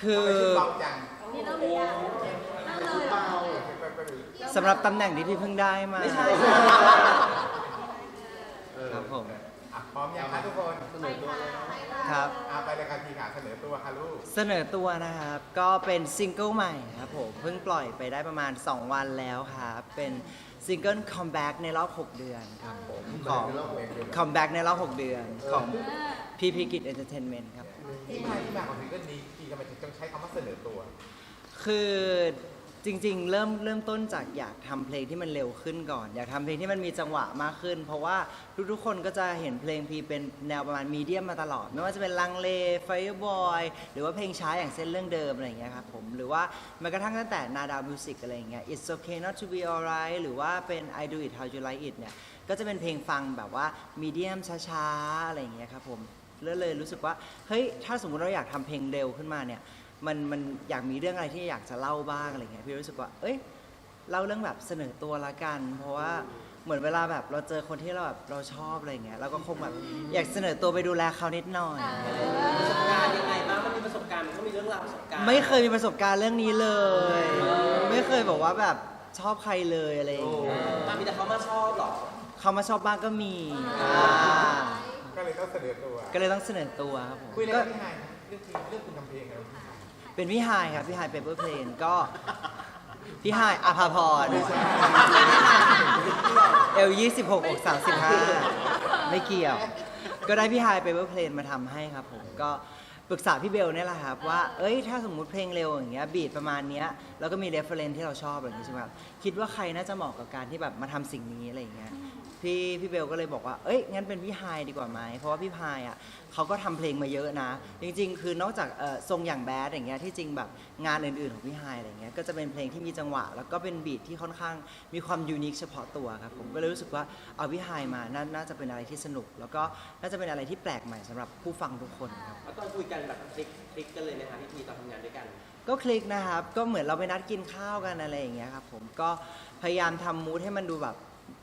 คือทำไมชื่อเบาจังนี่เราเลยอะเราเลยเบาอะไปไปไปสำหรับตำแหน่งที่พี่เพิ่งได้มาไม่ใช่เออครับผมอะพร้อมยังคะทุกคนไปค่ะไปค่ะครับอะไปเลยค่ะทีค่ะเสนอตัวค่ะลูกเสนอตัวนะครับ ก็เป็นซิงเกิลใหม่ครับผมเพิ่งปล่อยไปได้ประมาณ 2 วันแล้วครับเป็นซิงเกิลคัมแบ็กในรอบ 6 เดือนครับผมของในรอบหกเดือนคัมแบ็กในรอบ 6 เดือนของพีพีกิจเอนเตอร์เทนเมนต์ครับที่มาที่มาของซิงเกิลนี้ ที่ทำไมถึงต้องใช้คำว่าเสนอตัว คือจริง ๆ เริ่มเริ่มต้นจากอยากทำเพลงที่มันเร็วขึ้นก่อน อยากทำเพลงที่มันมีจังหวะมากขึ้น เพราะว่าทุกๆคนก็จะเห็นเพลงพีเป็นแนวประมาณมีเดียมมาตลอด ไม่ว่าจะเป็นลังเลไฟบอยหรือว่าเพลงช้าอย่างเส้นเรื่องเดิมอะไรอย่างเงี้ยครับผมหรือว่าแม้กระทั่งตั้งแต่นาดาวมิวสิกอะไรอย่างเงี้ย it's okay not to be alright หรือว่าเป็น I do it how you like it เนี่ยก็จะเป็นเพลงฟังแบบว่ามีเดียมช้าๆอะไรอย่างเงี้ยครับผม แล้วเลยรู้สึกว่าเฮ้ยถ้าสมมุติเราอยากทำเพลงเร็วขึ้นมาเนี่ยมันมันอยากมีเรื่องอะไรที่อยากจะเล่าบ้างอะไรเงี้ยพี่รู้สึกว่า เอ้ยเล่าเรื่องแบบเสนอตัวละกัน เพราะว่าเหมือนเวลาแบบเราเจอคนที่เราแบบเราชอบอะไรเงี้ยเราก็คงแบบอยากเสนอตัวไปดูแลเขานิดหน่อยประสบการณ์ยังไงบ้างมันมีประสบการณ์มันก็มีเรื่องราวประสบการณ์ไม่เคยมีประสบการณ์เรื่องนี้เลย ไม่เคยบอกว่าแบบชอบใครเลยอะไรอย่างเงี้ยมามีแต่เขามาชอบเหรอเขามาชอบบ้างก็มีอ่าก็ เลยต้องเสนอตัวก็เลยต้องเสนอตัวครับผมคุยอะไรก็กับพี่ไฮนะเรื่องทีเรื่องคุณทำเพลงอะไรพี่ไฮเป็นพี่ไฮายครับพี่ไฮเปเปอร์เพลนก็พี่ไฮายอภาพรเอลยี่สิบหกอกสามสิบห้าไม่เกี่ยว ก็ได้พี่ไฮไปเวอร์เพลนมาทำให้ครับผมก็ปรึกษาพี่เบลเนี่ยแหละครับว่าเอ้ยถ้าสมมุติเพลงเร็วอย่างเงี้ยบีดประมาณเนี้ยแล้วก็มีเรฟเฟรนที่เราชอบอะไรอย่างงี้ใช่ไหมครับคิดว่าใครน่าจะเหมาะกับการที่แบบมาทำสิ่งนี้อะไรอย่างเงี้ย พี่พี่เบลก็เลยบอกว่า เอ้ยงั้นเป็นพี่ไฮดีกว่าไหมเพราะว่าพี่ไฮอะเขาก็ทำเพลงมาเยอะนะ จริง ๆ คือนอกจากเอ่อทรงอย่างแบดอย่างเงี้ยที่จริงแบบงานอื่นๆของพี่ไฮอะไรเงี้ยก็จะเป็นเพลงที่มีจังหวะ แล้วก็เป็นบีทที่ค่อนข้างมีความยูนิคเฉพาะตัวครับผมก็เลยรู้สึกว่าเอาพี่ไฮมานาน่าจะเป็นอะไรที่สนุก แล้วก็น่าจะเป็นอะไรที่แปลกใหม่สำหรับผู้ฟังทุกคนครับ แล้วตอนคุยกันแบบคลิกคลิกกันเลยไหมคะพี่ทีตอนทำงานด้วยกัน ก็คลิกนะครับ ก็เหมือนเราไปนัดกินข้าวกันอะไรอย่างเงี้ยครับผม ก็พยายามทำมูทให้มันดูแบบ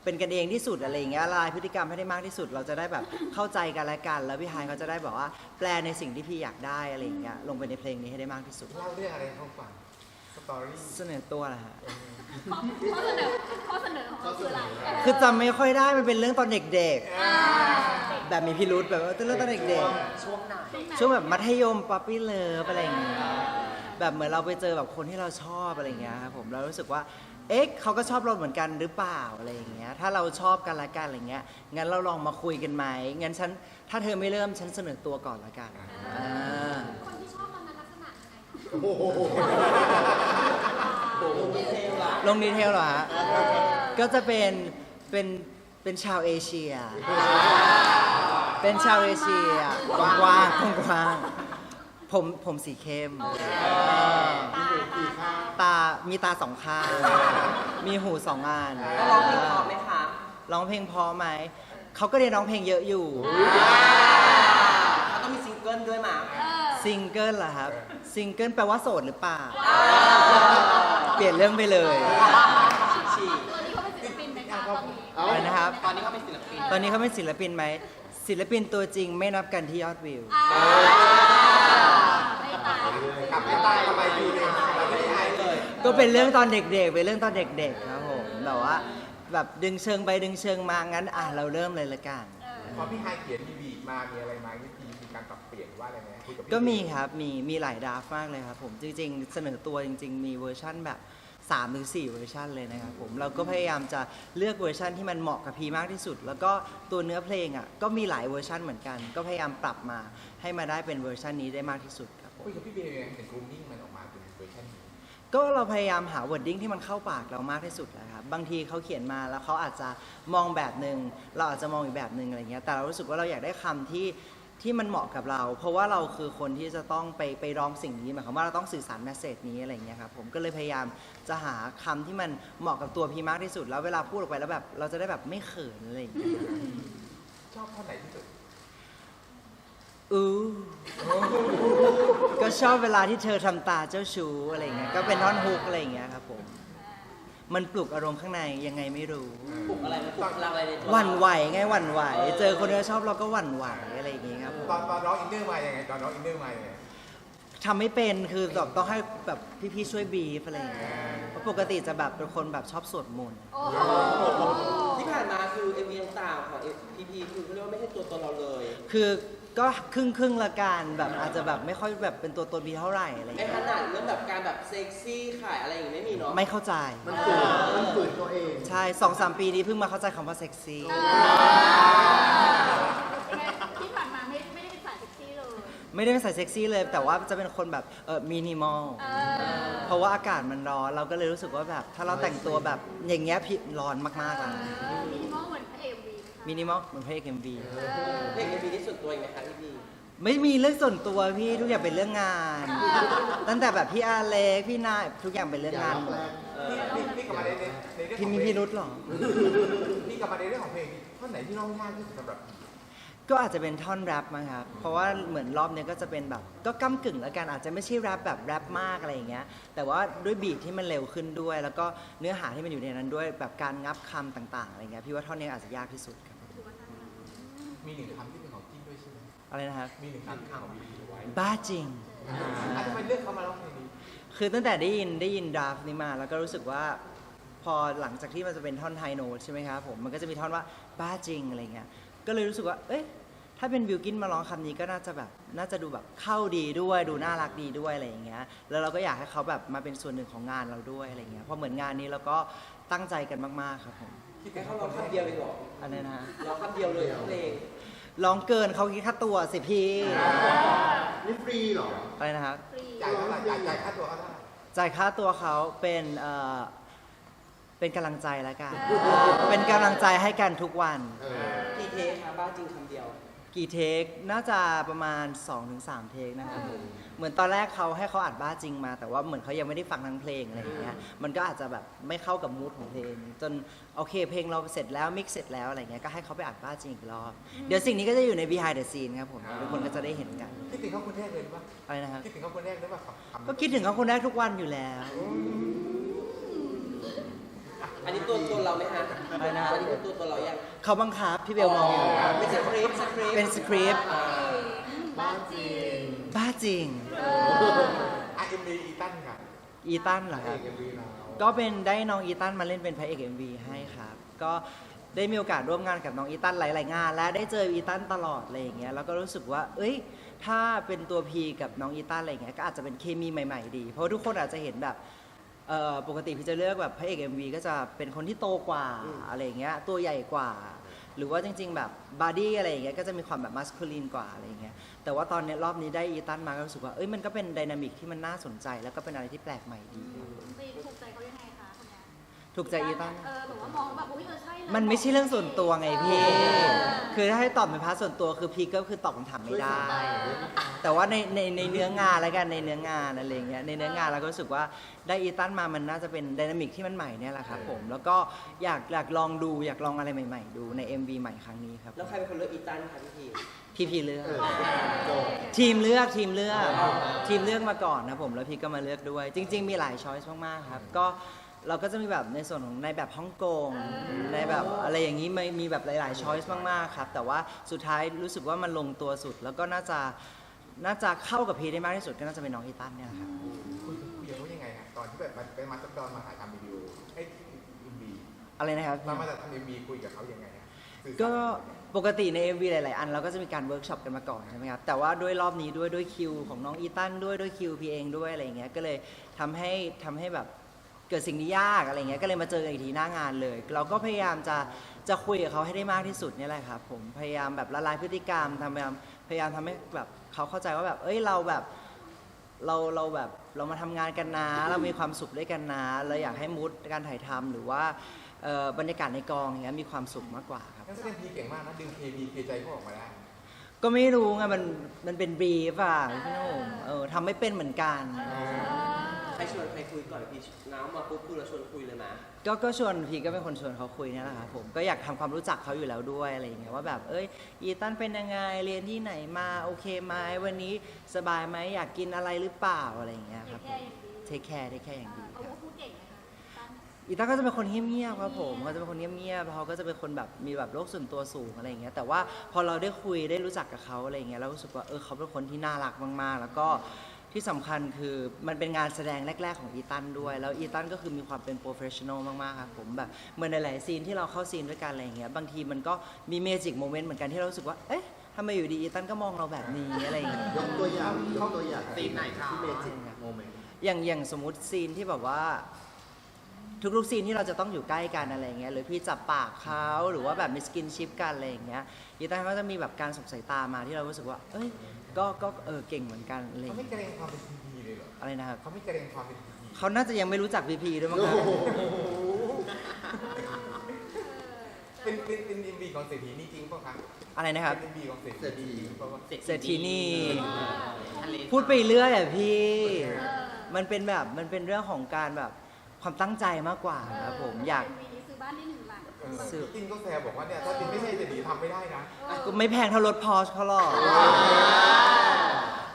เป็นกันเองที่สุดอะไรอย่างเงี้ยละลายพฤติกรรมให้ได้มากที่สุด เราจะได้แบบเข้าใจกันและกัน แล้วพี่ไฮายเขาจะได้แบบว่าแปลในสิ่งที่พี่อยากได้อะไรอย่างเงี้ยลงไปในเพลงนี้ให้ได้มากที่สุด เล่าเรื่องอะไรให้เขาฟังสตอรี่เสนอตัวแหละฮะข้อเสนอข้อเสนอของเราคืออะไรคือจำไม่ค่อยได้มันเป็นเรื่องตอนเด็กอ่าๆแบบมีพิรุธแบบว่าเป็นเรื่องตอนเด็กๆช่วงไหนช่วงแบบมัธยมป๊อปปี้เลิฟอะไรอย่างเงี้ย แบบเหมือนเราไปเจอแบบคนที่เราชอบอะไรอย่างเงี้ยครับผมเรารู้สึกว่า เอ๊ะเขาก็ชอบเราเหมือนกันหรือเปล่าอะไรอย่างเงี้ย ถ้าเราชอบกันละกันอะไรเงี้ย งั้นเราลองมาคุยกันไหม งั้นฉันถ้าเธอไม่เริ่มฉันเสนอตัวก่อนละกันอ่าคนที่ชอบมันนั้นลักษณะยังไงคะโอ้โหดีเทลละลงดีเทลเหรอฮะก็จะเป็นเป็นเป็นชาวเอเชีย เป็นชาวเอเชียกว้างๆกว้างๆผมผมสีเข้ม ตาตาตาตา มีตาสองข้าง มีหูสองอันก็ร้องเพลงพอไหมคะร้องเพลงเพอไหม เขาก็เรียนร้องเพลงเยอะอยู่ เขาต้องมีซิงเกิลด้วยมาเออซิงเกิลเหรอครับ ซิงเกิลแปลว่าโสดหรือเปล่า เปลี่ยนเรื่องไปเลยฉีกตัวนี้เขาเป็นศิลปินไหมคะตอนนี้อะไรนะครับ ตอนนี้เขาเป็นศิลปิน ตอนนี้เขาเป็นศิลปินไหม ศิลปินตัวจริงไม่นับกันที่ยอดวิวอ่าไม่ตายกลับไปใต้ทำไม ก็เป็นเรื่องตอนเด็กๆเป็นเรื่องตอนเด็กๆครับผมแบบว่าแบบดึงเชิงไปดึงเชิงมางั้นอะเราเริ่มเลยละกันเออพอพี่ไฮเขียนมีบีทมา มีอะไรมาวิธีมีการปรับเปลี่ยนหรือว่าอะไรไหมคุยกับพี่ก็มีครับมีมีหลายดราฟต์มากเลยครับผมจริงๆ เสนอตัวจริง ๆ มีเวอร์ชั่นแบบ3ถึง4เวอร์ชันเลยนะครับผมเราก็พยายามจะเลือกเวอร์ชันที่มันเหมาะกับพีมากที่สุด แล้วก็ตัวเนื้อเพลงอะก็มีหลายเวอร์ชันเหมือนกัน ก็พยายามปรับมาให้มาได้เป็นเวอร์ชันนี้ได้มากที่สุดครับผม คุยกับพี่เบลยังถึงกรูมมิ่งมัน ก็เราพยายามหาวอร์ดดิ้งที่มันเข้าปากเรามากที่สุดนะครับบางทีเขาเขียนมาแล้วเขาอาจจะมองแบบหนึ่งเราอาจจะมองอีกแบบหนึ่งอะไรเงี้ยแต่เรารู้สึกว่าเราอยากได้คำที่ที่มันเหมาะกับเรา เพราะว่าเราคือคนที่จะต้องไปไปร้องสิ่งนี้หมายความว่าเราต้องสื่อสารแมสเซจนี้อะไรเงี้ยครับผมก็เลยพยายามจะหาคำที่มันเหมาะกับตัวพีมากที่สุด แล้วเวลาพูดออกไปแล้วแบบเราจะได้แบบไม่เขินอะไรอย่างเงี้ย ชอบท่อนไหนที่สุด อู้ก็ชอบเวลาที่เธอทำตาเจ้าชู้อะไรเงี้ยก็เป็นท่อนฮุกอะไรอย่างเงี้ยครับผมมันปลุกอารมณ์ข้างในยังไงไม่รู้ ปลุกอะไรมันปลุกพลังอะไรในตัวหวั่นไหวไงหวั่นไหว เจอคนที่เราชอบเราก็หวั่นไหวอะไรอย่างเงี้ยครับผม ตอนตอนร้องอินเนอร์มายังไงตอนร้องอินเนอร์มายังไงทำไม่เป็นคือแบบต้องให้แบบพี่ๆช่วยบีฟอะไรอย่างเงี้ยเพราะปกติจะแบบเป็นคนแบบชอบสวดมนต์โอ้โหที่ผ่านมาคือเอ็มวีต่างๆของพีพีคือเขาเรียกว่าไม่ใช่ตัวตนเราเลย คือ ก็ครึ่งครึ่งๆละกันแบบอาจจะแบบไม่ค่อยแบบเป็นตัวตนบีเท่าไหร่อะไรอย่างไอ้เงี้ยขนาดเรื่องแบบการแบบเซ็กซี่ขายอะไรอย่างงี้ไม่มีเนาะ ไม่เข้าใจ มันฝืนมันฝืนตัวเอง ใช่สองสามปีนี้เพิ่งมาเข้าใจคำว่าเซ็กซี่ที่ผ่านมาไม่ไม่ได้เป็นสายเซ็กซี่เลย ไม่ได้เป็นสายเซ็กซี่เลย แต่ว่าจะเป็นคนแบบเออมินิมอลเออเพราะว่าอากาศมันร้อน เราก็เลยรู้สึกว่าแบบ ถ้าเราแต่งตัวแบบอย่างเงี้ยพี่ร้อนมากๆอะมินิมอลเหมือนพระเอ็ มวีมินิมอลเหมือนเพลงเอ็มวีเพลงเอ็มวีนี่ส่วนตัวเองไหมคะพีพีไม่มีเรื่องส่วนตัวพี่ทุกอย่างเป็นเรื่องงาน ตั้งแต่แบบพี่อาเล็กพี่นายทุกอย่างเป็นเรื่องงานหมดพี่พี่พี่กลับมาในในในเรื่องพี่ของมีเพลพี่งรุธหรอ พี่กลับมาในเรื่องของเพลงท่อนไหนที่ร้องยากที่สุดสำหรับพี่ก็อาจจะเป็นท่อนแรปมั้งครับ เพราะว่าเหมือนรอบเนี้ยก็จะเป็นแบบ ก็ก้ากึ่งแล้วกันอาจจะไม่ใช่แรปแบบแรปมากอะไรอย่างเงี้ย แต่ว่าด้วยบีทที่มันเร็วขึ้นด้วย แล้วก็เนื้อหาที่มันอยู่ในนั้นด้วยแบบการงับคำต่าง ๆอะไรเงี้ยพี่ว่าท่อนนี้อาจจะยากที่สุดครับ มีหนึ่งคำที่เป็นของจิ้นด้วยใช่ไหมอะไรนะครับ มีหนึ่งคำที่เป็นของบีบีไว้บ้าจริงอะทำไมเลือกเขามาร้องเพลงนี้คือตั้งแต่ได้ยินได้ยินดราฟนี้มา แล้วก็รู้สึกว่า พอหลังจากที่มันจะเป็นท่อนไฮโน้ตใช่ไหมครับผมมันก็จะมีท่อนว่าบ้าจริงอะไรเงี้ยก็เลยรู้สึกว่า เอ๊ะถ้าเป็นบิวกินมาร้องคำนี้ก็น่าจะแบบน่าจะดูแบบเข้าดีด้วยดูน่ารักดีด้วยอะไรอย่างเงี้ยแล้วเราก็อยากให้เขาแบบมาเป็นส่วนหนึ่งของงานเราด้วยอะไรเงี้ยเพราะเหมือนงานนี้เราก็ตั้งใจกันมากๆครับผมคิดแค่ถึงเขาเขาร้คองนแรกคำเดียวเองเหรออันนี้นะฮะ ร้องคำเดียวเลยทั้งเพลง ร้องเกินเขาคิดค่าตัวสิพี่นี่ฟรีเหรออะไรนะครับฟรีจ่ายเท่าไหร่จ่ายจ่ายค่าตัวเขาเท่าไหร่จ่ายค่าตัวเขาเป็นเอ่อเป็นกำลังใจแล้วกัน เป็นกำลังใจให้กันทุกวันเออกี่เทคคะบ้าจริงคำเดียว กี่เทค น่าจะประมาณ 2-3 เทคนะครับผมเหมือนตอนแรกเขาให้เขาอัดบ้าจริงมา แต่ว่าเหมือนเขายังไม่ได้ฟังทั้งเพลงอะไรอย่างเงี้ย มันก็อาจจะแบบไม่เข้ากับมูดของเพลง จนโอเคเพลงเราเสร็จแล้วมิกเสร็จแล้วอะไรเงี้ย ก็ให้เขาไปอัดบ้าจริงอีกรอบ เดี๋ยวสิ่งนี้ก็จะอยู่ใน behind the scene ครับผม ทุกคนก็จะได้เห็นกัน คิดถึงเขาคนแรกเลยหรือเปล่าอะไรนะครับ คิดถึงเขาคนแรกหรือเปล่าครับคำก็คิดถึงเขาคนแรกทุกวันอยู่แล้วอั นนี้ตัวตนเราไหมฮะอะไรนะ อันนี้คือตัวตนเรายังเขาบังคับพี่เบลมองอยู่เป็นสคริปต์สคริปต์เป็นสคริปต์บ้าจริงบ้าจริงอะเอ็มวีอีตันค่ะอีตันเหรอคเอรับกเอ็มวีเราก็เป็นได้น้องอีตันมาเล่นเป็นพระเอก MV ให้ครับ ก็ได้มีโอกาสร่วมงานกับน้องอีตันหลาย ๆ งาน และได้เจออีตันตลอดอะไรอย่างเงี้ยแล้วก็รู้สึกว่า เอ้ย ถ้าเป็นตัวพีกับน้องอีตันอะไรอย่างเงี้ยก็อาจจะเป็นเคมีใหม่ ๆ ดี เพราะทุกคนอาจจะเห็นแบบ เอ่อปกติพี่จะเลือกแบบพระเอก MV ก็จะเป็นคนที่โตกว่าอะไรอย่างเงี้ยตัวใหญ่กว่า หรือว่าจริง ๆ แบบบอดี้อะไรอย่างเงี้ยก็จะมีความแบบมัสคูลีนกว่าอะไรอย่างเงี้ยแต่ว่าตอนเนี้ยรอบนี้ได้อีตันมาก็รู้สึกว่าเอ้ยมันก็เป็นไดนามิกที่มันน่าสนใจ แล้วก็เป็นอะไรที่แปลกใหม่ดีครับ ถูกใจอีตันเออแบบว่ามองแบบอุ้ยเออใช่เลยมันไม่ใช่เรื่องส่วนตัวไงพี่เออคือถ้าให้ตอบเป็นพาร์ทส่วนตัวคือพีก็คือตอบคำถามไม่ได้ช่วยสอนหน่อยได้ไหมคะแต่ว่าในในในเนื้องานแล้วกันในเนื้องานอะไรอย่างเงี้ยในเนื้องานเราก็รู้สึกว่าได้อีตันมามันน่าจะเป็นไดนามิกที่มันใหม่เนี่ยแหละครับผมแล้วก็อยากอยากลองดูอยากลองอะไรใหม่ ๆ ดูใน MV ใหม่ครั้งนี้ครับแล้วใครเป็นคนเลือกอีตันคะพี่พีพี่พีเลือกเออจบทีมเลือกทีมเลือก ทีมเลือกมาก่อนนะผมแล้วพี่ก็มาเลือกด้วย จริง ๆ มีหลายช้อยส์มากๆครับก็ เราก็จะมีแบบในส่วนของในแบบฮ่องกงในแบบอะไรอย่างนี้ไม่มีแบบหลาย ๆ ช้อยส์มาก ๆ ครับ แต่ว่าสุดท้ายรู้สึกว่ามันลงตัวสุด แล้วก็น่าจะน่าจะเข้ากับพีได้มากที่สุดก็น่าจะเป็นน้องอีตันเนี่ยแหละครับ คุยคุยกับเขายังไงฮะตอนที่แบบมันเป็นมาสเตอร์ดอนมาถ่ายทำวิดีโอไอ้เอ็มวีอะไรนะครับเรามาจากทำเอ็มวีคุยกับเขายังไงฮะสื่อสารก็ปกติใน MV หลาย ๆ อันเราก็จะมีการเวิร์กช็อปกันมาก่อนใช่ไหมครับ แต่ว่าด้วยรอบนี้ด้วยด้วยคิวของน้องอีตันด้วยด้วยคิวพีเองด้วยอะไรอย่างเงี้ย ก็เลยทำให้ทำให้แบบเกิดสิ่งที่ยากอะไรเงี้ยก็เลยมาเจอกันอีกทีหน้างานเลย เราก็พยายามจะจะคุยกับเขาให้ได้มากที่สุดเนี่ยแหละครับผมพยายามแบบละลายพฤติกรรมทำพยายามพยายามทำให้แบบเขาเข้าใจว่าแบบเอ้ยเราแบบเราเราแบบเรามาทำงานกันนะ เรามีความสุขด้วยกันนะเราอยากให้มูดการถ่ายทำหรือว่าเอ่อบรรยากาศในกองอย่างเงี้ยมีความสุขมากกว่าครับ นักแสดงพีเก่งมากนะดึงเคมีเคใจเขาออกมาได้ก็ไม่รู้ไงมันมันเป็นบรีฟอะพี่หนุ่มเออทำไม่เป็นเหมือนกัน ใครชวนใครคุยก่อนพี่น้ำมาปุ๊บคือเราชวนคุยเลยนะก็ก็ชวนพี่ก็เป็นคนชวนเขาคุยเนี่ยแหละครับผมก็อยากทำความรู้จักเขาอยู่แล้วด้วยอะไรอย่างเงี้ยว่าแบบเอ้ยอีตันเป็นยังไงเรียนที่ไหนมาโอเคไหมวันนี้สบายไหมอยากกินอะไรหรือเปล่าอะไรอย่างเงี้ยครับผมเทคแคร์ได้แค่อย่างดีเขาครับพูดเก่งไหมคะตั้นอีตันก็จะเป็นคนเงียบๆครับผมเขาจะเป็นคนเงียบๆเขาก็จะเป็นคนแบบมีแบบโลกส่วนตัวสูงอะไรอย่างเงี้ย แต่ว่าพอเราได้คุยได้รู้จักกับเขาอะไรอย่างเงี้ยเรารู้สึกว่าเออเขาเป็นคนที่น่ารักมากๆ แล้วก็ ที่สำคัญคือมันเป็นงานแสดงแรก ๆ ของอีตันด้วย แล้วอีตันก็คือมีความเป็นโปรเฟชชั่นอลมากๆครับผมแบบเหมือนหลายๆซีนที่เราเข้าซีนด้วยกันอะไรอย่างเงี้ยบางทีมันก็มีเมจิกโมเมนต์เหมือนกันที่เรารู้สึกว่าเอ๊ะทำไมอยู่ดีอีตันก็มองเราแบบนี้อะไรอย่างเงี้ย ยกตัวอย่างยกตัวอย่างซีนไหนคะที่เมจิกโมเมนต์อย่างอย่างสมมติซีนที่แบบว่า ทุกๆซีนที่เราจะต้องอยู่ใกล้กันอะไรอย่างเงี้ยหรือพี่จับปากเขาหรือว่าแบบมีสกินชิปกันอะไรอย่างเงี้ยอีตันก็จะมีแบบการสบสายตามาที่เรารู้สึกว่า เอ้ย ก็ก็เออเก่งเหมือนกันอะไรอเขาย่างไม่เงี้ยเกรงความเป็นพีพีเลยเหรออะไรนะครับเขาไม่เกรงความเป็นพีพีเขาน่าจะยังไม่รู้จักพีพีด้วยมั้งครับเป็นเป็นเป็นเอ็มบีของเศรษฐีนี่จริงเปล่ะครับอะไรนะครับเป็นเอ็มบีของเศรษฐีจริงเปล่าวะเศรษฐีนี่ทะเลพูดไปเรื่อยอะพี่เออมันเป็นแบบมันเป็นเรื่องของการแบบความตั้งใจมากกว่าครับผมอยากเป็นวีนี้ ซื้อบ้านได้หนึ่งหลังเออสื่อจินก็แซวบอกว่าเนี่ยถ้าจินไม่ใช่เศรษฐีทำไม่ได้นะก็ไม่แพงเท่ารถพอชเขาหรอก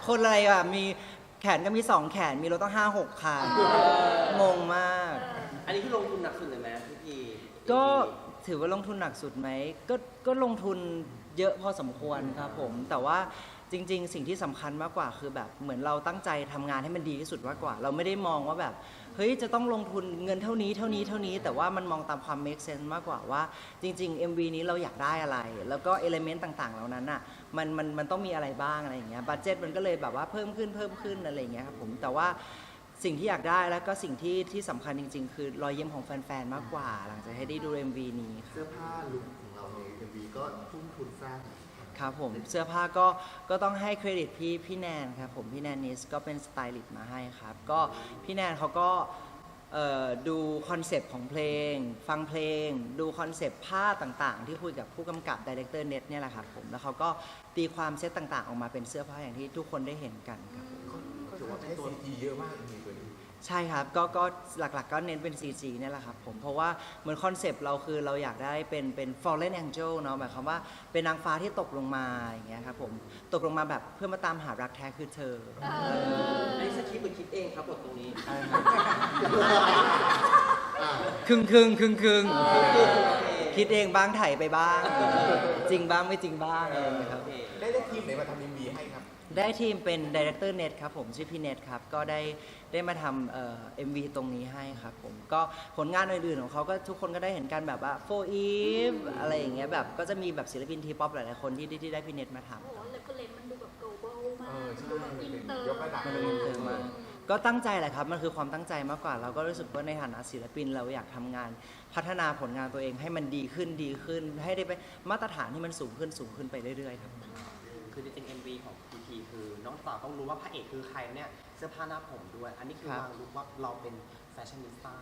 คนอะไรอะมีแขนก็มีสองแขนมีรถต้องห้าหกคันงงมาก อันนี้คือลงทุนหนักสุดเลยไหมพี่พีก็ถือว่าลงทุนหนักสุดไหมก็ก็ลงทุนเยอะพอสมควรครับผม แต่ว่าจริง ๆ สิ่งที่สำคัญมากกว่าคือแบบเหมือนเราตั้งใจทำงานให้มันดีที่สุดมากกว่า เราไม่ได้มองว่าแบบ เฮ้ยจะต้องลงทุนเงินเท่านี้เท่านี้เท่านี้ แต่ว่ามันมองตามความ make sense มากกว่าว่า จริง ๆ MV นี้เราอยากได้อะไร แล้วก็เอลเมนต์ต่างๆ เหล่านั้นอะมันมันมันต้องมีอะไรบ้างอะไรอย่างเงี้ยบัตเจ็ตมันก็เลยแบบว่าเพิ่มขึ้นเพิ่มขึ้นอะไรอย่างเงี้ยครับผมแต่ว่าสิ่งที่อยากได้แล้วก็สิ่งที่ที่สำคัญจริง ๆ คือรอยยิ้มของแฟนๆมากกว่า หลังจากให้ได้ดู MV นี้ค่ะ เสื้อผ้าลุคของเราใน MV ก็ทุ่มทุนสร้าง ครับผมเสื้อผ้าก็ก็ต้องให้เครดิตพี่พี่แนนครับผมพี่แนนนิสก็เป็นสไตลิสต์มาให้ครับ ก็พี่แนนเขาก็เอ่อดูคอนเซปต์ของเพลง ฟังเพลง ดูคอนเซปต์ผ้าต่างๆ ที่คุยกับผู้กำกับดีเลกเตอร์เน็ตเนี่ยแหละครับผมแล้วเขาก็ตีความเซตต่างๆ ออกมาเป็นเสื้อผ้าอย่างที่ทุกคนได้เห็นกันครับเขาถือว่าใช้ซีจีเยอะมากเอ็มบีตัวนี้ ใช่ครับก็ก็หลัก ๆ ก็เน้นเป็น CG เนี่ยแหละครับผม เพราะว่าเหมือนคอนเซปต์เราคือเราอยากได้เป็นเป็น fallen angel เนาะหมายความว่าเป็นนางฟ้าที่ตกลงมาอย่างเงี้ยครับผม ตกลงมาแบบเพื่อมาตามหารักแท้คือเธออันนี้สคริปต์หรือคิดเองครับบทตรงนี้อะไรครับครึ่งครึ่งครึ่งครึ่งคิดเองบ้างไถ่ายไปบ้าง จริงบ้างไม่จริงบ้างอะไรอย่างเงี้ยครับได้ได้ทีมไหนมาทำเอ็มบีให้ครับ ได้ทีมเป็นดี r e c เตอร์เน็ตครับผมชื่อพี่เน็ตครับ ก็ได้ได้มาทำเอ่อ็มวีตรงนี้ให้ครับผม ก็ผลงานอื่นๆของเขาก็ทุกคนก็ได้เห็นกันแบบว่าโฟอีฟอะไรอย่างเงี้ยแบบก็จะมีแบบศิลปินทีป๊อปหลายๆคนที่ที่ที่ได้พี่เน็ตมาทำ โอ้โหเลฟเฟอร์เรนมันดูแบบ global มาเอกอใช่ดูแบบอินเตอร์ยกระดับ มันเป็นอินเตอร์มากก็ตั้งใจแหละครับ มันคือความตั้งใจมากกว่า เราก็รู้สึกว่าในฐานะศิลปินเราอยากทำงาน พัฒนาผลงานตัวเองให้มันดีขึ้นดีขึ้น ให้ได้ไปมาตรฐานที่มันสูงขึ้นสูงขึ้นไปเรื่อยๆครับ คือจริงๆ MV ของพีพีคือ น้องต่อต้องรู้ว่าพระเอกคือใครเนี่ยเสื้อผ้าหน้าผมด้วย อันนี้คือครับ วางลุกว่าเราเป็นแฟชั่นนิสต้า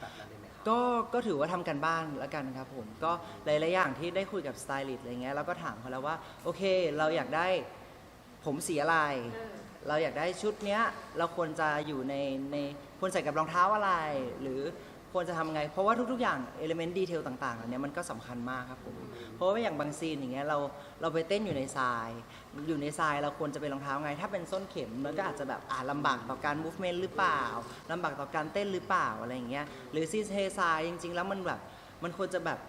แบบนั้นเลยไหมครับ ก็ก็ถือว่าทำกันบ้านแล้วกันครับผมก็หลาย ๆ อย่างที่ได้คุยกับสไตลิสต์อะไรเงี้ยเราก็ถามเขาแล้วว่า โอเค เราอยากได้ผมสีอะไร เออ เราอยากได้ชุดเนี้ย เราควรจะอยู่ในในควรใส่กับรองเท้าอะไร หรือ ควรจะทำไง เพราะว่าทุก ๆ อย่างเอลิเมนต์ดีเทลต่างๆเหล่านี้มันก็สำคัญมากครับผม เพราะว่าอย่างบางซีนอย่างเงี้ยเราเราไปเต้นอยู่ในทราย อยู่ในทรายเราควรจะเป็นรองเท้าไง ถ้าเป็นส้นเข็มมันก็อาจจะแบบอ่าลำบากต่อการ movement หรือเปล่าลำบากต่อการเต้นหรือเปล่าอะไรอย่างเงี้ยหรือซีเททรายจริง ๆ แล้วมันแบบมันควรจะแบบ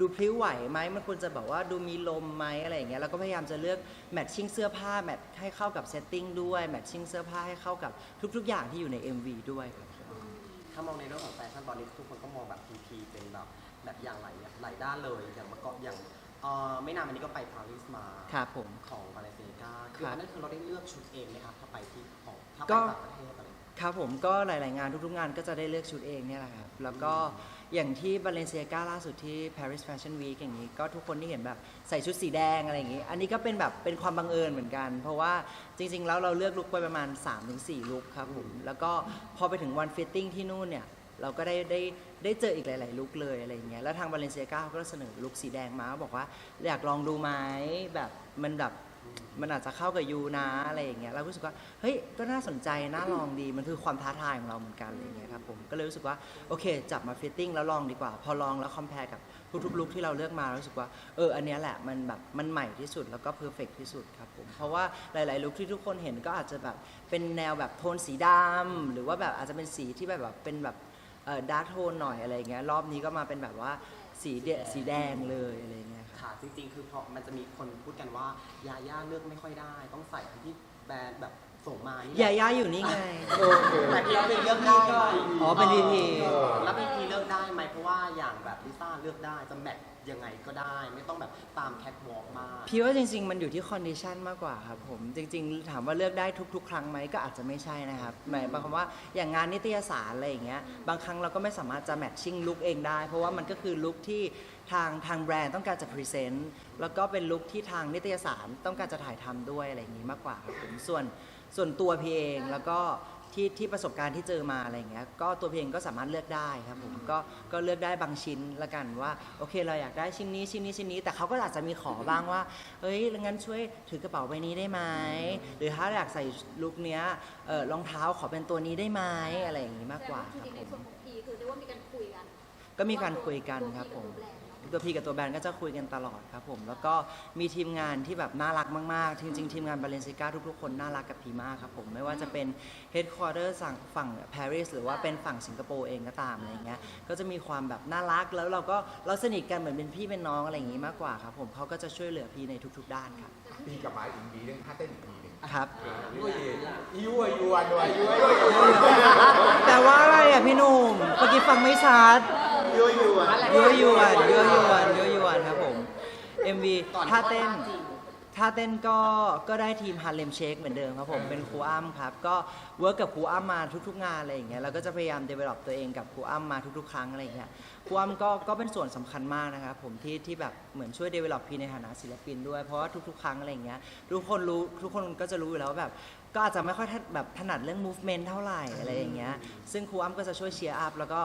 ดูพลิ้วไหวไหมมันควรจะแบบว่าดูมีลมไหมอะไรอย่างเงี้ยแล้วก็พยายามจะเลือกแมทชิ่งเสื้อผ้าแมทให้เข้ากับเซตติ้งด้วยแมทชิ่งเสื้อผ้าให้เข้ากับทุก ๆ อย่างที่อยู่ใน MV ด้วยครับามองในเรื่องของแฟชั่นตอนนี้ทุกคนก็มองแบบพีพีเป็นแบบแบบอย่างหลายหลายด้านเลยอย่างเมื่อก่อนอย่างเอ่อไม่นานมานี้ก็ไปปารีสมาครับผม ของบาเลเซียกาคือครับอันนั้นคือเราได้เลือกชุดเองไหมครับถ้าไปที่ของถ้าก็ไปต่างประเทศอะไรอย่างเงี้ย ครับผมก็หลาย ๆ งานทุก ๆ งานก็จะได้เลือกชุดเองเนี่ยแหละครับ แล้วก็อย่างที่บาเลนเซียกาล่าสุดที่ Paris Fashion Week อย่างนี้ ก็ทุกคนที่เห็นแบบใส่ชุดสีแดงอะไรอย่างนี้ อันนี้ก็เป็นแบบเป็นความบังเอิญเหมือนกัน เพราะว่าจริง ๆ แล้วเราเลือกลุคไปประมาณ 3-4 ลุคครับผมแล้วก็พอไปถึงวันฟิตติ้งที่นู่นเนี่ยเราก็ได้ได้ได้เจออีกหลาย ๆ ลุคเลยอะไรอย่างเงี้ยแล้วทางบาเลนเซียกาเขาก็เสนอลุคสีแดงมาบอกว่า อยากลองดูไหมแบบมันแบบ มันอาจจะเข้ากับยูนะอะไรอย่างเงี้ยเรารู้สึกว่าเฮ้ยก็น่าสนใจน่าลองดีมันคือความท้าทายของเราเหมือนกันอะไรอย่างเงี้ยครับผมก็เลยรู้สึกว่าโอเค จับมาฟิตติ้งแล้วลองดีกว่า พอลองแล้วคอมเพลกับทุกๆลุคที่เราเลือกมารู้สึกว่าเอออันเนี้ยแหละมันแบบมันใหม่ที่สุดแล้วก็เพอร์เฟกที่สุดครับผมเพราะว่าหลายๆลุคที่ทุกคนเห็นก็อาจจะแบบเป็นแนวแบบโทนสีดำหรือว่าแบบอาจจะเป็นสีที่แบบแบบเป็นแบบดาร์กโทนหน่อยอะไรอย่างเงี้ยรอบนี้ก็มาเป็นแบบว่า สีเดสีแดงเลยอะไรอย่างเงี้ยครับค่ะจริงๆ คือเพราะมันจะมีคนพูดกันว่ายาย่าเลือกไม่ค่อยได้ ต้องใส่ที่แบรนด์แบบส่งมานี่ยาย่าอยู่นี่ไง โอเค แต่พี่เป็นเลือกได้ไหมอ๋อเป็น VP เออแล้วพีพีเลือกได้ไหมเพราะว่าอย่างแบบลิซ่าเลือกได้จะแมท ยังไงก็ได้ ไม่ต้องแบบตามแคทวอล์กมากพี่ว่าจริง ๆ มันอยู่ที่คอนดิชันมากกว่าครับผม จริง ๆ ถามว่าเลือกได้ทุก ๆ ครั้งไหมก็อาจจะไม่ใช่นะครับหมายความว่าอย่างงานนิตยสารอะไรอย่างเงี้ยบางครั้งเราก็ไม่สามารถจะแมทชิ่งลุคเองได้ เพราะว่ามันก็คือลุคที่ทางทางแบรนด์ต้องการจะพรีเซนต์แล้วก็เป็นลุคที่ทางนิตยสารต้องการจะถ่ายทำด้วยอะไรอย่างงี้มากกว่าครับผมส่วนส่วนตัวพี่เองแล้วก็ ที่ที่ประสบการณ์ที่เจอมาอะไรอย่างเงี้ยก็ตัวพี่เองก็สามารถเลือกได้ครับผมก็ก็เลือกได้บางชิ้นละกันว่าโอเคเราอยากได้ชิ้นนี้ชิ้นนี้ชิ้นนี้ แต่เขาก็อาจจะมีขอบ้างว่าเฮ้ยงั้นช่วยถือกระเป๋าใบนี้ได้ไหมหรือถ้าอยากใส่ลุคเนี้ยเออรองเท้าขอเป็นตัวนี้ได้ไหมอะไรอย่างงี้มากกว่าจครับริงๆในผมส่วนของพีคือเรียกว่ามีการคุยกันก็มีการคุยกันครับผม ตัวพีกับตัวแบรนด์ก็จะคุยกันตลอดครับผม แล้วก็มีทีมงานที่แบบน่ารักมากๆ จริง ๆ ทีมงานบาเลนซิก้าทุกๆ คนน่ารักกับพีมากครับผม ไม่ว่าจะเป็นเฮดค q u เตอร์ฝั่งปารีสหรือว่าเป็นฝั่งสิงคโปร์เองก็ตามอะไรอย่างเงี้ย ก็จะมีความแบบน่ารัก แล้วเราก็เราสนิทกันเหมือนเป็นพี่เป็นน้องอะไรอย่างงี้มากกว่าครับผมเขาก็จะช่วยเหลือพีในทุก ๆ ด้านครับปีกลับมาอีกปีเรื่องท่าเต้นอีกทีหนึ่งครับ ยั่วเยยั่วยวนด้วยยั่วยั่วแต่ว่าอะไรอะพี่หนุ่มเมื่อกี้ฟังไม่ชัด ยั่วยั่วยั่วยวนยั่วยวนยั่วยวนครับผม MV ท่าเต้นท่าเต้นก็ก็ได้ทีมฮาเลมเชคเหมือนเดิมครับผมเป็นครูอ้ำครับ ก็เวิร์กกับครูอ้ำมาทุกๆ งานอะไรอย่างเงี้ยเราก็จะพยายาม develop ตัวเองกับครูอ้ำมาทุกๆ ครั้งอะไรอย่างเงี้ยครูอ้ำก็ก็เป็นส่วนสำคัญมากนะครับผมที่ที่แบบเหมือนช่วย develop พีในฐานะศิลปินด้วยเพราะว่าทุกๆ ครั้งอะไรอย่างเงี้ยทุกคนรู้ทุกคนก็จะรู้อยู่แล้วว่าแบบ ก็อาจจะไม่ค่อยถนัดแบบถนัดเรื่อง movement เท่าไหร่อะไรอย่างเงี้ยซึ่งครูอ้ำก็จะช่วยเชียร์อัพแล้วก็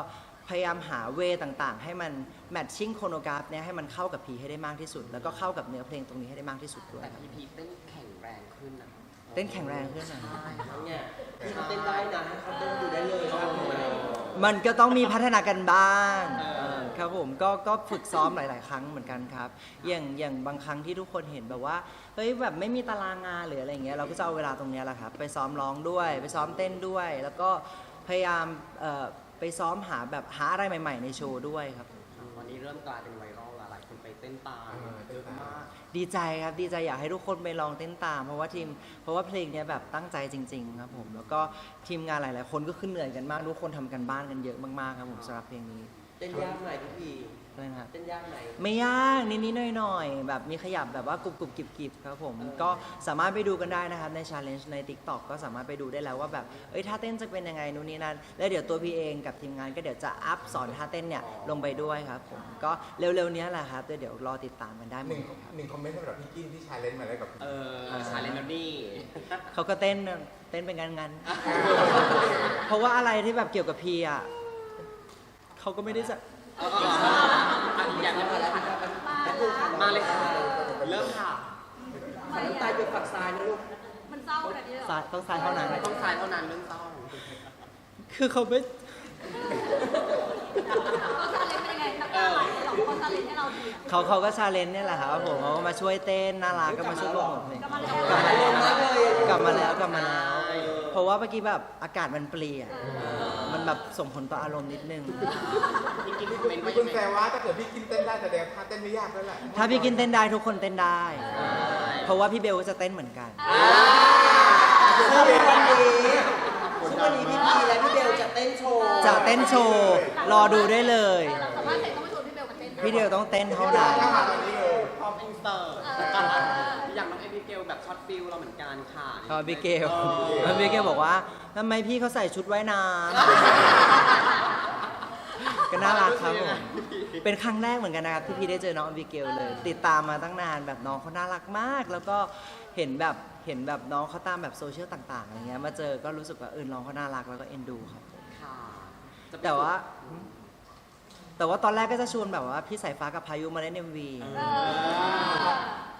พยายามหาเวต่างๆ ให้มันแมทชิ่งโคโนกราฟเนี่ยให้มันเข้ากับพีให้ได้มากที่สุด แล้วก็เข้ากับเนื้อเพลงตรงนี้ให้ได้มากที่สุดด้วยแต่ครับพีพีเต้นแข็งแรงขึ้นนะเต้นแข็งแรงขึ้นนะใช่แล้วเนี่ยพี่เขาเต้นได้นะให้เขาเต้นดูได้เลยครับมันก็ต้องมีพัฒนากันบ้างเออครับผมก็ก็ฝึกซ้อมหลาย ๆ ครั้งเหมือนกันครับ อย่างอย่างบางครั้งที่ทุกคนเห็นแบบว่าเฮ้ยแบบไม่มีตารางงานหรืออะไรอย่างเงี้ยเราก็จะเอาเวลาตรงเนี้ยแหละครับไปซ้อมร้องด้วย ไปซ้อมเต้นด้วย แล้วก็พยายามเอ่อ ไปซ้อมหาแบบหาอะไรใหม่ ๆ ในโชว์ด้วยครับ วันนี้เริ่มกลายเป็นไวรัลแล้วหลายคนไปเต้นตามเยอะมากดีใจครับดีใจอยากให้ทุกคนไปลองเต้นตาม เพราะว่าทีมเพราะว่าเพลงเนี้ยแบบตั้งใจจริง ๆ ครับผม แล้วก็ทีมงานหลาย ๆ คนก็ขึ้นเหนื่อยกันมากทุกคนทำกันบ้านกันเยอะมากๆครับผมสำหรับเพลงนี้ เต้นยากไหนพี่พี เลยนะครับเต้นยากไหน ไม่ยากนิดๆหน่อยๆแบบมีขยับแบบว่ากรุบกรุบๆกิบๆครับผม เออ ก็สามารถไปดูกันได้นะครับ ใน challenge ใน TikTok ก็สามารถไปดูได้แล้วว่าแบบ เอ้ยท่าเต้นจะเป็นยังไงนู่นนี่นั่นแล้วเดี๋ยวตัวพี่เองกับทีมงานก็เดี๋ยวจะอัพสอนท่าเต้นเนี่ยลงไปด้วยครับผมก็เร็วๆเนี้ยแหละครับเดี๋ยวเดี๋ยวรอติดตามกันได้หหมดนึ่งเลยครับหนึ่งคอมเมนต์สำหรับพี่กินที่ชาเลนจ์มาแล้วกับเออชาเลนจ์นี่ เขาก็เต้นเต้นเป็นงานๆเพราะว่าอะไรที่แบบเกี่ยวกับพีอะเขาก็ไม่ได้จะเอันนี้อยากจะมาแล้วมาเลยค่ะเริ่มค่ะไม่ตายเป็นฝักซ้ายนะลูกมันเศร้าขนาดนี้เลยเหรอซ้ายต้องซ้ายเท่านั้น ต้องซ้ายเท่านั้นเรื่องต้องคือเขาไม่เขาซาเลนเป็นยังไงนักล่าหลเหรอเขาซาเลนให้เราดูอะเขาเขาก็ชาเลนจ์เนี่ยแหละครับผมเขาก็มาช่วยเต้นน่ารักก็มาช่วยโปรโมทเพลงกลับมาแล้วกลับมาแล้วกลับมาแล้วกลับมาแล้ว เพราะว่าเมื่อกี้แบบอากาศมันเปลี่ยน แบบส่งผลต่ออารมณ์นิดนึง พี่กินมีคอมเมนต์คุว่าณยังแปลไงว่าถ้าเกิดพี่กินเต้นได้แสดงท่าเต้นไม่ยากแล้วแหละถ้าพี่กินเต้นได้ทุกคนเต้นได้ เพราะว่าพี่เบลก็จะเต้นเหมือนกันซึ่งวันนี้ซึ่งวันนี้พี่พีและพี่เบลจะเต้นโชว์จะเต้นโชว์รอดูได้เลย เราสามารถเสร็จต้องไปชวนพี่เบลมาเต้นพี่เดียวต้องเต้นเท่านั้น ถ้ามาตอนนี้เลยพร้อมอินเตอร์อ ย่างน้องเอบิเกลแบบช็อตฟิลเราเหมือนกันค่ะพอบิเกลออพอบิเกลบอกว่าทำไมพี่เขาใส่ชุดว่ายน้ำ ก็น่ารักครับผม เป็นครั้งแรกเหมือนกันนะครับที่พี่ได้เจอน้องอบิเกลเลย ติดตามมาตั้งนานแบบน้องเขาน่ารักมาก แล้วก็เห็นแบบเห็นแบบน้องเขาตามแบบโซเชียลต่างๆอะไรเงี้ยมาเจอก็รู้สึกว่าเออน้องเขาน่ารักแล้วก็เอ็นดูครับผมค่ะจะไปแต่ว่า แต่ว่าตอนแรกก็จะชวนแบบว่าพี่สายฟ้ากับพายุมาเล่นเอ็มวี เออ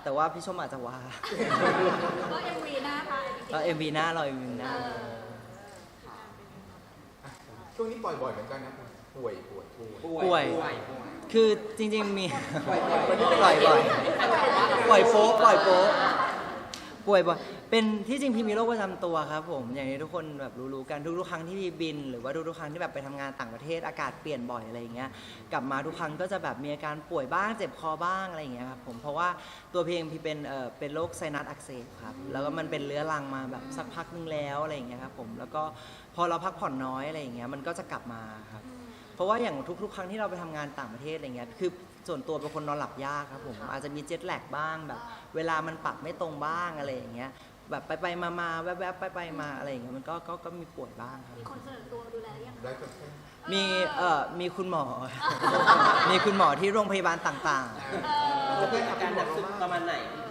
แต่ว่าพี่ชมอาจจะว่าก็เอ็มวีหน้าค่ะก็เอ็มวีหน้ารอเอ็มวีหน้า ช่วงนี้ปล่อยบ่อยเหมือนกันนะป่วยป่วยป่วยป่วยป่วยป่วยคือจริงๆ มีป่วยป่วยปล่อยบ่อย ปล่อยโป๊ะปล่อยโป๊ะป่วยบ่อย เป็นที่จริงพี่มีโรคประจำตัวครับผมอย่างที่ทุกคนแบบรู้ๆกันทุกๆครั้งที่พี่บิน หรือว่าทุกๆครั้งที่แบบไปทำงานต่างประเทศอากาศเปลี่ยนบ่อยอะไรอย่างเงี้ยกลับมาทุกครั้งก็จะแบบมีอาการป่วยบ้างเจ็บคอบ้างอะไรอย่างเงี้ยครับผมเพราะว่าตัวพี่เองพี่เป็นเอ่อเป็นโรคไซนัสอักเสบครับแล้วก็มันเป็นเรื้อรังมาแบบสักพักนึงแล้วอะไรอย่างเงี้ยครับผมแล้วก็พอเราพักผ่อนน้อยอะไรอย่างเงี้ยมันก็จะกลับมาครับเพราะว่าอย่างทุกๆ ครั้งที่เราไปทำงานต่างประเทศอะไรเงี้ยคือส่วนตัวเป็นคนนอนหลับยากครับผมอาจจะมีเจ็ตแลกบ้างแบบ เวลามันปรับไม่ตรงบ้างอะไรอย่างเงี้ย แบบไปไปมามาแวบๆไปไปมาอะไรอย่างเงี้ยมันก็ก็ก็มีป่วยบ้างครับ มีคนเสนอตัวดูแลยังได้ก็แค่มีเอ่อมีคุณหมอ มีคุณหมอที่โรงพยาบาลต่างจะเป็นอาการหนักสุดประมาณไหนพี่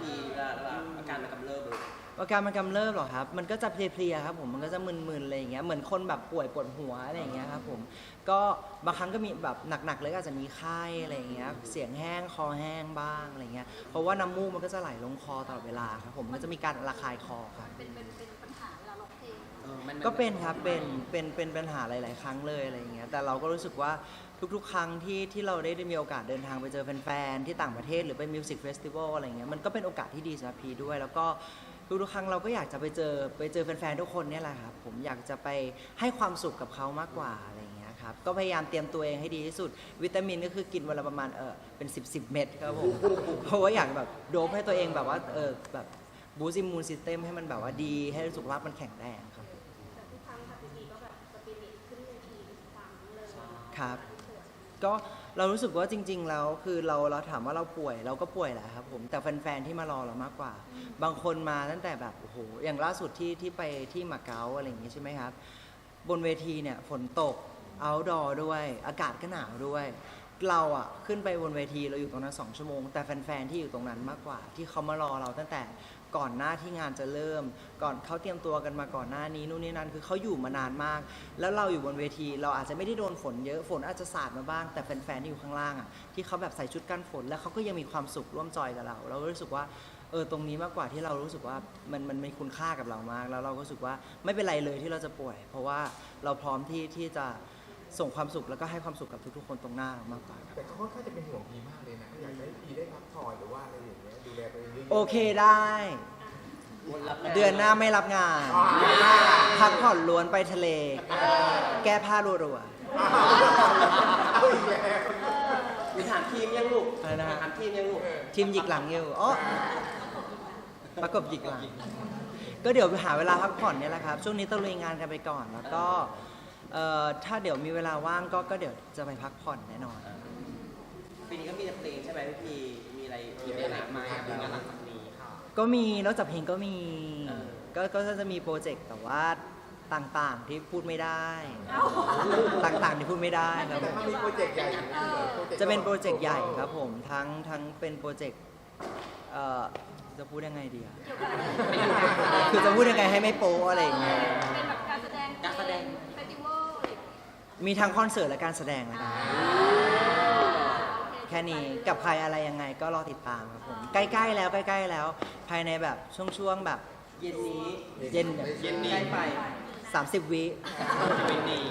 อาการมันกำเริบเหรอครับ มันก็จะเพลียๆครับผมมันก็จะมึนๆอะไรอย่างเงี้ยเหมือนคนแบบป่วยปวดหัวอะไรอย่างเงี้ยครับผมก็บางครั้งก็มีแบบหนักๆเลยก็อาจจะมีไข้อะไรอย่างเงี้ยเสียงแห้งคอแห้งบ้างอะไรเงี้ยเพราะว่าน้ำมูกมันก็จะไหลลงคอตลอดเวลาครับผมมันจะมีการระคายคอครับ เป็นเป็นเป็นปัญหาเวลาร้องเพลงเออมันมัก็เป็นครับเป็นเป็นเป็นปัญหาหลาย ๆ ครั้งเลยอะไรอย่างเงี้ยแต่เราก็รู้สึกว่าทุก ๆ ครั้งที่ที่เราได้มีโอกาสเดินทางไปเจอแฟน ๆ ที่ต่างประเทศหรือไปมิวสิกเฟสติวัลอะไรเงี้ยมันก็เป็นโอกาสที่ดีสำหรับพีด้วย แล้วก็ ทุกๆครั้งเราก็อยากจะไปเจอไปเจอแฟนๆทุกคนเนี่ยแหละครับผมอยากจะไปให้ความสุขกับเขามากกว่าอะไรอย่างเงี้ยครับก็พยายามเตรียมตัวเองให้ดีที่สุด วิตามินก็คือกินวันละประมาณเออเป็น 10 10เม็ดครับผมเพราะว่าอยากแบบโดปให้ตัวเองแบบว่าเออแบบบูสต์อิมมูนซิสเต็มให้มันแบบว่าดี ให้สุขภาพมันแข็งแรงครับครับก็ เรารู้สึกว่าจริง ๆ แล้วคือเราเราถามว่าเราป่วยเราก็ป่วยแหละครับผมแต่แฟนๆที่มารอเรามากกว่า บางคนมาตั้งแต่แบบโอ้โหอย่างล่าสุดที่ที่ไปที่มาเก๊าอะไรอย่างงี้ใช่ไหมครับ บนเวทีเนี่ยฝนตกเอาดอด้วย อากาศก็หนาวด้วย เราอะขึ้นไปบนเวทีเราอยู่ตรงนั้น2ชั่วโมง แต่แฟนๆที่อยู่ตรงนั้นมากกว่า ที่เขามารอเราตั้งแต่ ก่อนหน้าที่งานจะเริ่ม ก่อนเขาเตรียมตัวกันมาก่อนหน้านี้นู่นนี่นั่นคือเขาอยู่มานานมาก แล้วเราอยู่บนเวที เราอาจจะไม่ได้โดนฝนเยอะฝนอาจจะสาดมาบ้าง แต่แฟนๆที่อยู่ข้างล่างอะที่เขาแบบใส่ชุดกันฝน แล้วเขาก็ยังมีความสุขร่วมจอยกับเรา เราก็รู้สึกว่าเออตรงนี้มากกว่าที่เรารู้สึกว่ามันมันมีคุณค่ากับเรามาก แล้วเราก็รู้สึกว่าไม่เป็นไรเลยที่เราจะป่วย เพราะว่าเราพร้อมที่ที่จะส่งความสุขแล้วก็ให้ความสุขกับทุกๆ คนตรงหน้ามากกว่าครับแต่เขาค่อนข้างจะเป็นห่วงพีมากเลยนะอยากให้พีได้พักผ่อนหรือว่าอะไรอย่างเงี้ยดูแลตัวเอง โอเคได้วนรับงเดือนหน้าไม่รับงาน พักผ่อนล้วนไปทะเล แก้ผ้ารัวเอาอีกแล้วมีถามทีมยังลูกอะไรนะฮะ ถามทีมยังลูกๆทีมหยิกหลังอยู่อ๋อประกบหยิกหลัง ก็เดี๋ยวหาเวลาพักผ่อนเนี่ยแหละครับ ช่วงนี้ต้องลุยงานกันไปก่อน แล้วก็เอ่อถ้าเดี๋ยวมีเวลาว่างก็ก็เดี๋ยวจะไปพักผ่อนแน่นอน ปีนี้ก็มีแต่เพลงใช่ไหมพี่พีมีอะไรมีอะไรมาอยากดูกันหลังจา กนี้ค่ะก็มีนอกจากเพลงก็มีเออก็ก็จะมีโปรเจกต์แต่ว่าต่างๆที่พูดไม่ได้ ต่างๆที่พูดไม่ได้ครับแต่ผมมันมีโปรเจกต์ใหญ่อยู่นะโจกต์จะเป็นโปรเจกต์ใหญ่ครับผมทั้งทั้งเป็นโปรเจกต์เอ่อจะพูดยังไงดีอะคือจะพูดยังไงให้ไม่โป๊อะไรอย่างเงี้ยเป็นแบบการแสดงการแสดงเฟสติวัลอะไรอย่างเงี้ยมีทั้งคอนเสิร์ตและการแสดงแล้วกันโอเแค่นี้กับใครอะไรยังไงก็รอติดตามครับผมใกล้ๆแล้วใกล้ ๆ แล้ว ภายในแบบช่วงๆแบบเย็นนี้เย็นเย็นนี้ใกล้ไป 30 วิเย็นนี้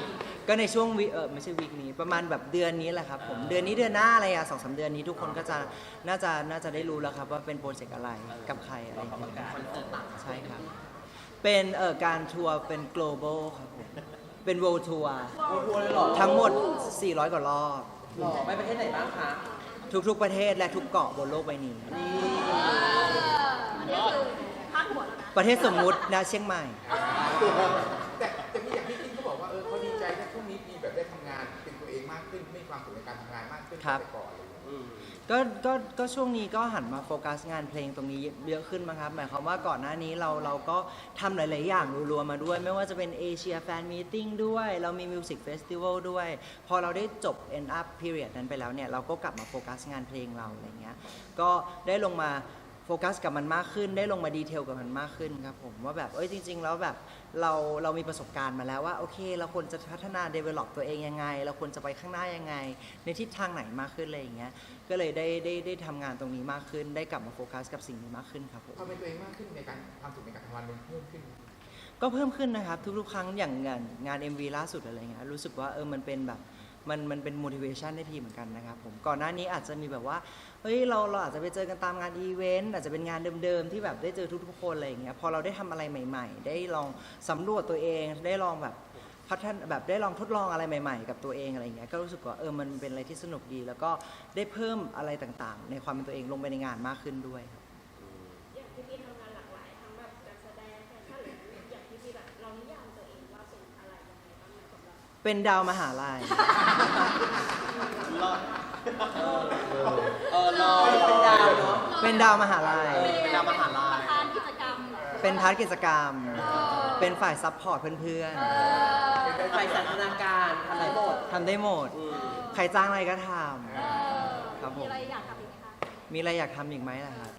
ก็ในช่วงวิเออไม่ใช่วีคนี้ประมาณแบบเดือนนี้แหละครับผมเดือนนี้เดือนหน้าอะไรอะสองสามเดือนนี้ทุกคนก็จะน่าจะน่าจะได้รู้แล้วครับว่าเป็นโปรเจกต์อะไรกับใครอะไรอย่างประเงี้ยกาศคอนเสิร์ตต่างใช่ครับ เป็นเอ่อการทัวร์เป็น global ครับผมเป็น world tour ทัวร์เลยเหรอทั้งหมด 400 กว่ารอบ หรอไปประเทศไหนบ้างคะทุกๆประเทศและทุกเกาะบนโลกใบนี้นี่อันนี้คือพาดหัวแล้วนะประเทศสมมุตินะเชียงใหม่ แต่แต่พี่อย่างพี่กิ้งเขาบอกว่าเออเขาดีใจที่ช่วงนี้พีแบบได้ทำงานเป็นตัวเองมากขึ้นมีความสุขในการทำงานมากขึ้นครับกว่าแต่ก่อน ก็ก็ก็ช่วงนี้ก็หันมาโฟกัสงานเพลงตรงนี้เยอะขึ้นมั้งครับ หมายความว่าก่อนหน้านี้เราเราก็ทำหลาย ๆ อย่างรวมๆมาด้วย ไม่ว่าจะเป็นเอเชียแฟนมีติ้งด้วย เรามีมิวสิกเฟสติวัลด้วย พอเราได้จบ end up period นั้นไปแล้วเนี่ย เราก็กลับมาโฟกัสงานเพลงเราอะไรเงี้ยก็ได้ลงมา โฟกัสกับมันมากขึ้น ได้ลงมาดีเทลกับมันมากขึ้นครับผมว่าแบบเอ้ยจริง ๆ แล้วแบบเราเรามีประสบการณ์มาแล้วว่าโอเค เราควรจะพัฒนา develop ตัวเองยังไง เราควรจะไปข้างหน้ายังไง ในทิศทางไหนมากขึ้นอะไรอย่างเงี้ยก็เลยได้ได้ได้ทำงานตรงนี้มากขึ้น ได้กลับมาโฟกัสกับสิ่งนี้มากขึ้นครับผม ความเป็นตัวเองมากขึ้นในการความสุขในการทำงานมันเพิ่มขึ้น ก็เพิ่มขึ้นนะครับ ทุกๆครั้งอย่างงานงาน MV ล่าสุดอะไรเงี้ยรู้สึกว่าเออมันเป็นแบบ มันมันเป็น motivation ให้พีเหมือนกันนะครับผมก่อนหน้านี้อาจจะมีแบบว่าเฮ้ยเราเราอาจจะไปเจอกันตามงานอีเวนต์อาจจะเป็นงานเดิมๆ ที่แบบได้เจอทุกๆคนอะไรอย่างเงี้ยพอเราได้ทำอะไรใหม่ ๆ ได้ลองสำรวจตัวเองได้ลองแบบพัฒนาแบบได้ลองทดลองอะไรใหม่ๆ กับตัวเองอะไรอย่างเงี้ยก็รู้สึกว่าเออมันเป็นอะไรที่สนุกดี แล้วก็ได้เพิ่มอะไรต่างๆ ในความเป็นตัวเองลงไปในงานมากขึ้นด้วยครับ เป็นดาวมหาลัย รอดเออรอเป็นดาวเนาะเป็นดาวมหาลัย เป็นดาวมหาลัย ประธานกิจกรรมเหรอเป็นพาร์ทกิจกรรมเออเป็นฝ่ายซัพพอร์ตเพื่อนเออไปสันทนาการทำได้หมด ๆ ทำได้หมดอืมใครจ้างอะไรก็ท เออครับผมมีอะไรอยากทำอีกไหมคะำ มีอะไรอยากทำอีกไหมล่ะครับ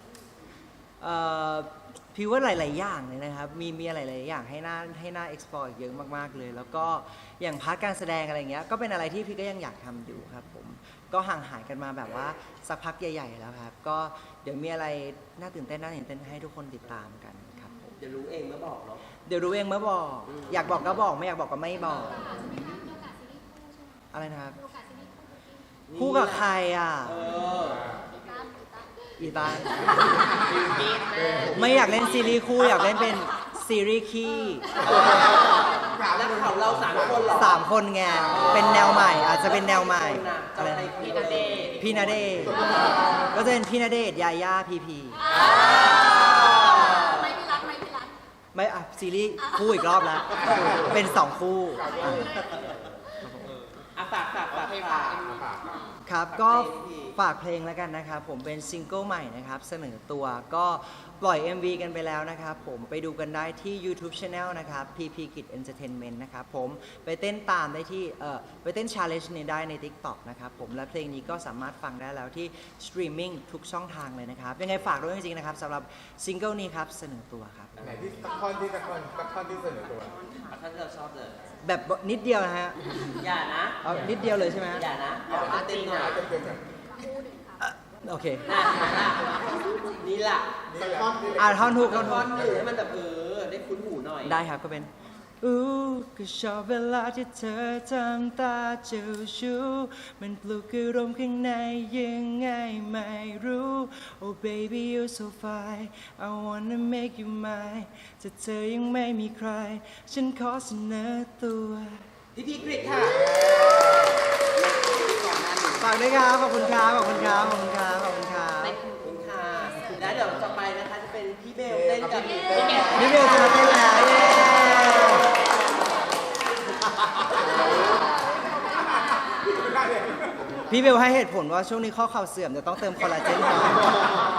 เอ่อ พี่ว่าหลาย ๆ อย่างเลยนะครับ มีมีอะไรหลายๆอย่างให้น่าให้น่า explore อีกเยอะมากๆเลย แล้วก็อย่างพาร์ทการแสดงอะไรเงี้ย ก็เป็นอะไรที่พี่ก็ยังอยากทำอยู่ครับผม ก็ห่างหายกันมาแบบว่าสักพักใหญ่ ๆ แล้วครับ ก็เดี๋ยวมีอะไรน่าตื่นเต้นน่าตื่นเต้นให้ทุกคนติดตามกันครับผมเดี๋ยวรู้เองเมื่อบอกเนาะ เดี๋ยวรู้เองเมื่อบอก อยากบอกก็บอก ไม่อยากบอกก็ไม่บอก อะไรนะครับ คู่กับใครอะเอออีตานบิวกิ้นแม่ไม่อยากเล่นซีรีส์คู่อยากเล่นเป็นซีรีส์ขี้แล้วเขาเราสามคนเหรอสามคนไงเป็นแนวใหม่ อาจจะเป็นแนวใหม่คนน่ะอะไรจะนะไปพี่ณเดชน์พี่นาเดชน์ก็จะเป็นพี่นาเดชน์ยาย่าพีพีไม่พี่รักไม่พี่รักไม่อะซีรีส์คู่อีกรอบแล้วเป็นสองคู่อะอะฝากฝากฝากฝาก ครับก็ฝากเพลงแล้วกันนะครับ ผมเป็นซิงเกิลใหม่นะครับ เสนอตัวก็ปล่อย MV กันไปแล้วนะครับ ผมไปดูกันได้ที่ YouTube Channel นะครับ PP Kid Entertainment นะครับผมไปเต้นตามได้ที่เอ่อไปเต้น Challenge นี้ได้ใน TikTok นะครับผมและเพลงนี้ก็สามารถฟังได้แล้วที่สตรีมมิ่งทุกช่องทางเลยนะครับ ยังไงฝากด้วยจริงๆนะครับสำหรับซิงเกิลนี้ครับ เสนอตัวครับ ไหนที่ตะคอนที่ตะคอนตะคอนที่เสนอตัวอะถ้าเราชอบเลย แบบนิดเดียวนะฮะ อย่านะ เอานิดเดียวเลยใช่ไหมอย่านะเอาท่าเต้นหน่อยอาจจะเป็นแบบโอเคน่ะนี่ล่ะนี่แหละนี่แหละอ่าท่อนทุกท่ท่อนทุอกนหนึ่งให้มันแบบเออได้คุ้นหูหน่อย ได้ครับก็เป็น อู้ก็ชอบเวลาที่เธอทำตาเจ้าชู้มันปลุกอารมณ์ข้างในยังไงไม่รู้ Oh baby you're so fine I wanna make you mine ถ้าเธอยังไม่มีใคร ฉันขอเสนอตัวพี่พีกริดค่ะก่อนหน้านี้ฝากด้วยครับขอบคุณครับขอบคุณครับขอบคุณครับขอบคุณครับเต้นคุณค่ะแล้วเดี๋ยวต่อไปนะคะจะเป็นพี่เบลเต้นกับพี่เบลนี่เบลจะมาเต้นแล้วเย้ พี่เบลให้เหตุผลว่าช่วงนี้ข้อเข่าเสื่อมจะต้องเติมคอลลาเจนก่อน